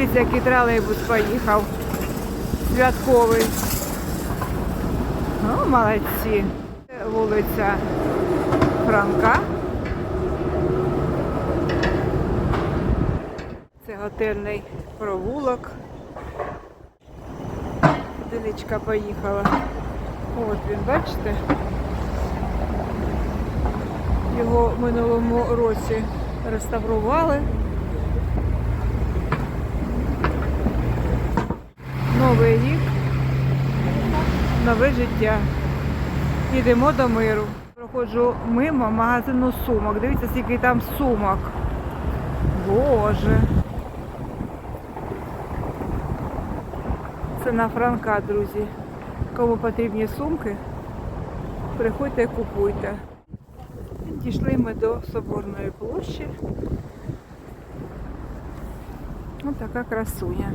Дивіться, який тролейбус поїхав. Святковий. Ну, молодці. Вулиця Франка. Це готельний провулок. Дилічка поїхала. От він, бачите? Його в минулому році реставрували. Новий рік, нове життя. Йдемо до миру. Проходжу мимо магазину сумок. Дивіться, скільки там сумок. Боже. Це на Франка, друзі. Кому потрібні сумки, приходьте купуйте. Дійшли ми до Соборної площі. Ось така красуня.